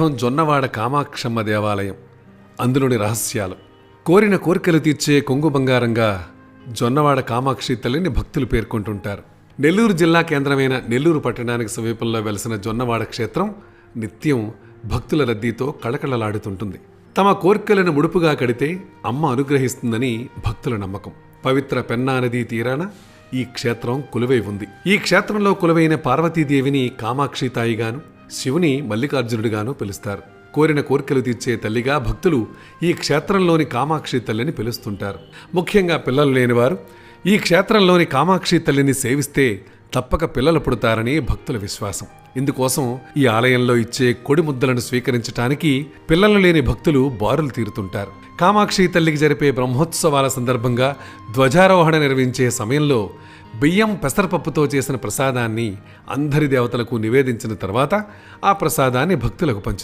పీఠం జొన్నవాడ కామాక్షమ్మ దేవాలయం. అందులోని రహస్యాలు. కోరిన కోరికలు తీర్చే కొంగు బంగారంగా జొన్నవాడ కామాక్షి తల్లిని భక్తులు పేర్కొంటుంటారు. నెల్లూరు జిల్లా కేంద్రమైన నెల్లూరు పట్టణానికి సమీపంలో వెలసిన జొన్నవాడ క్షేత్రం నిత్యం భక్తుల రద్దీతో కళకళలాడుతుంటుంది. తమ కోరికలను ముడుపుగా కడితే అమ్మ అనుగ్రహిస్తుందని భక్తుల నమ్మకం. పవిత్ర పెన్నా నదీ తీరాన ఈ క్షేత్రం కొలువై ఉంది. ఈ క్షేత్రంలో కొలువైన పార్వతీదేవిని కామాక్షి తాయిగాను శివుని మల్లికార్జునుడిగాను పిలుస్తారు. కోరిన కోరికలు తీర్చే తల్లిగా భక్తులు ఈ క్షేత్రంలోని కామాక్షి తల్లిని పిలుస్తుంటారు. ముఖ్యంగా పిల్లలు లేనివారు ఈ క్షేత్రంలోని కామాక్షి తల్లిని సేవిస్తే తప్పక పిల్లలు పుడతారని భక్తుల విశ్వాసం. ఇందుకోసం ఈ ఆలయంలో ఇచ్చే కొడి ముద్దలను స్వీకరించటానికి పిల్లలు లేని భక్తులు బారులు తీరుతుంటారు. కామాక్షి తల్లికి జరిపే బ్రహ్మోత్సవాల సందర్భంగా ధ్వజారోహణ నిర్వహించే సమయంలో బియ్యం పెసరపప్పుతో చేసిన ప్రసాదాన్ని అందరి దేవతలకు నివేదించిన తర్వాత ఆ ప్రసాదాన్ని భక్తులకు పంచుతారు.